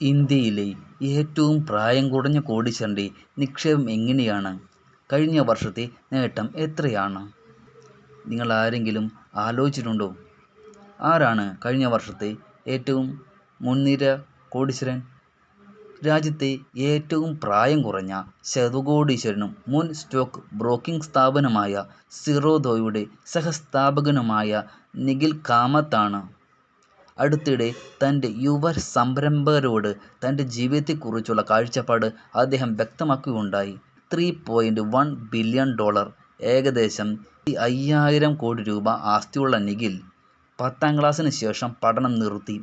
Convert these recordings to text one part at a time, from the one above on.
ഇന്ത്യയിലെ ഏറ്റവും പ്രായം കുറഞ്ഞ കോടീശ്വരന്റെ നിക്ഷേപം എങ്ങനെയാണ്? കഴിഞ്ഞ വർഷത്തെ നേട്ടം എത്രയാണ്? നിങ്ങൾ ആരെങ്കിലും ആലോചിച്ചിട്ടുണ്ടോ? ആരാണ് കഴിഞ്ഞ വർഷത്തെ ഏറ്റവും മുൻനിര കോടീശ്വരൻ? രാജ്യത്തെ ഏറ്റവും പ്രായം കുറഞ്ഞ ശതകോടീശ്വരനും മുൻ സ്റ്റോക്ക് ബ്രോക്കിംഗ് സ്ഥാപനമായ സിറോദോയുടെ സഹസ്ഥാപകനുമായ നിഖിൽ കാമത്താണ് അടുത്തിടെ തന്റെ യുവ സംരംഭകരോട് തന്റെ ജീവിതത്തെക്കുറിച്ചുള്ള കാഴ്ചപ്പാട് അദ്ദേഹം വ്യക്തമാക്കുകയുണ്ടായി. Three point one billion dollar ഏകദേശം അയ്യായിരം കോടി രൂപ ആസ്തിയുള്ള നിഖിൽ പത്താം ക്ലാസ്സിന് ശേഷം പഠനം നിർത്തി.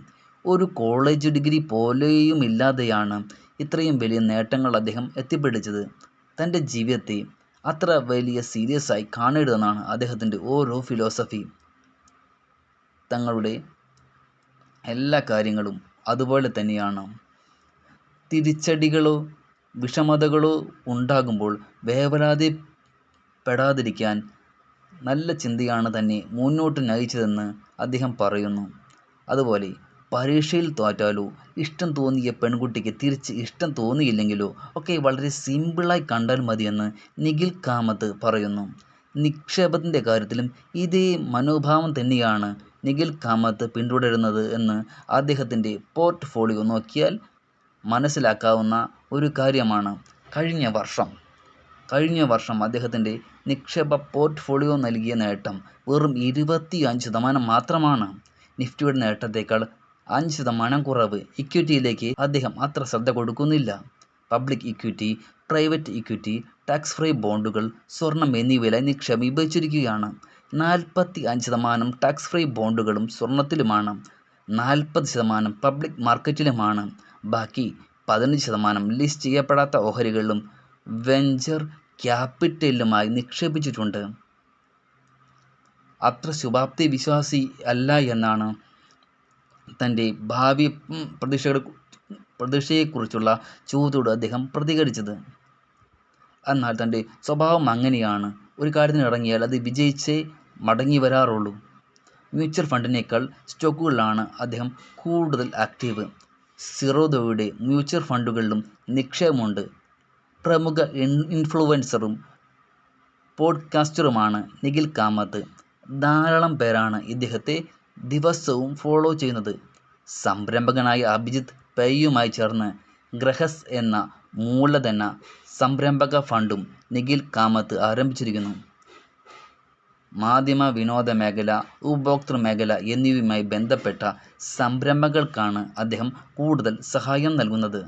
ഒരു കോളേജ് ഡിഗ്രി പോലെയുമില്ലാതെയാണ് ഇത്രയും വലിയ നേട്ടങ്ങൾ അദ്ദേഹം എത്തിപ്പിടിച്ചത്. തന്റെ ജീവിതത്തെ അത്ര വലിയ സീരിയസ് ആയി കാണരുതെന്നാണ് അദ്ദേഹത്തിന്റെ ഓരോ ഫിലോസഫി തങ്ങളുടെ എല്ലാ കാര്യങ്ങളും അതുപോലെ തന്നെയാണ്. തിരിച്ചടികളോ വിഷമതകളോ ഉണ്ടാകുമ്പോൾ വേവലാതിപ്പെടാതിരിക്കാൻ നല്ല ചിന്തയാണ് തന്നെ മുന്നോട്ട് നയിച്ചതെന്ന് അദ്ദേഹം പറയുന്നു. അതുപോലെ പരീക്ഷയിൽ തോറ്റാലോ ഇഷ്ടം തോന്നിയ പെൺകുട്ടിക്ക് തിരിച്ച് ഇഷ്ടം തോന്നിയില്ലെങ്കിലോ ഒക്കെ വളരെ സിമ്പിളായി കണ്ടാൽ മതിയെന്ന് നിഖിൽ കാമത്ത് പറയുന്നു. നിക്ഷേപത്തിന്റെ കാര്യത്തിലും ഇതേ മനോഭാവം തന്നെയാണ് നിഖിൽ കാമത്ത് പിന്തുടരുന്നത് എന്ന് അദ്ദേഹത്തിന്റെ പോർട്ട്ഫോളിയോ നോക്കിയാൽ മനസ്സിലാക്കാവുന്ന ഒരു കാര്യമാണ്. കഴിഞ്ഞ വർഷം കഴിഞ്ഞ വർഷം അദ്ദേഹത്തിന്റെ നിക്ഷേപ പോർട്ട്ഫോളിയോ നൽകിയ നേട്ടം വെറും ഇരുപത്തി അഞ്ച് ശതമാനം മാത്രമാണ്. നിഫ്റ്റിയുടെ നേട്ടത്തേക്കാൾ അഞ്ച് ശതമാനം കുറവ് ഇക്വിറ്റിയിലേക്ക് അദ്ദേഹം അത്ര ശ്രദ്ധ കൊടുക്കുന്നില്ല. Public equity private equity tax free ബോണ്ടുകൾ സ്വർണം എന്നിവയിലായി നിക്ഷേപം വിഭജിച്ചിരിക്കുകയാണ്. നാൽപ്പത്തി അഞ്ച് ശതമാനം ടാക്സ് ഫ്രീ ബോണ്ടുകളും സ്വർണത്തിലുമാണ്. നാൽപ്പത് ശതമാനം പബ്ലിക് മാർക്കറ്റിലുമാണ്. ബാക്കി പതിനഞ്ച് ശതമാനം ലിസ്റ്റ് ചെയ്യപ്പെടാത്ത ഓഹരികളിലും വെഞ്ചർ ക്യാപിറ്റലുമായി നിക്ഷേപിച്ചിട്ടുണ്ട്. അത്ര ശുഭാപ്തി വിശ്വാസി അല്ല എന്നാണ് തന്റെ ഭാവി പ്രതീക്ഷകളെ പ്രതീക്ഷയെക്കുറിച്ചുള്ള ചോദ്യത്തോട് അദ്ദേഹം പ്രതികരിച്ചത്. എന്നാൽ തന്റെ സ്വഭാവം അങ്ങനെയാണ്. ഒരു കാര്യത്തിന് ഇറങ്ങിയാൽ അത് വിജയിച്ചേ മടങ്ങി വരാറുള്ളൂ. മ്യൂച്വൽ ഫണ്ടിനേക്കാൾ സ്റ്റോക്കുകളിലാണ് അദ്ദേഹം കൂടുതൽ ആക്റ്റീവ്. സിറോദയുടെ മ്യൂച്വൽ ഫണ്ടുകളിലും നിക്ഷേപമുണ്ട്. പ്രമുഖ ഇൻഫ്ലുവൻസറും പോഡ്കാസ്റ്ററുമാണ് നിഖിൽ കാമത്ത്. ധാരാളം പേരാണ് ഇദ്ദേഹത്തെ ദിവസവും ഫോളോ ചെയ്യുന്നത്. സംരംഭകനായ അഭിജിത്ത് പൈയുമായി ചേർന്ന് ഗ്രഹസ് എന്ന മൂലധന സംരംഭക ഫണ്ടും നിഖിൽ കാമത്ത് ആരംഭിച്ചിരിക്കുന്നു. മാധ്യമ വിനോദ മേഖല ഉപഭോക്തൃ മേഖല എന്നിവയുമായി ബന്ധപ്പെട്ട സംരംഭങ്ങൾക്കാണ് അദ്ദേഹം കൂടുതൽ സഹായം നൽകുന്നത്.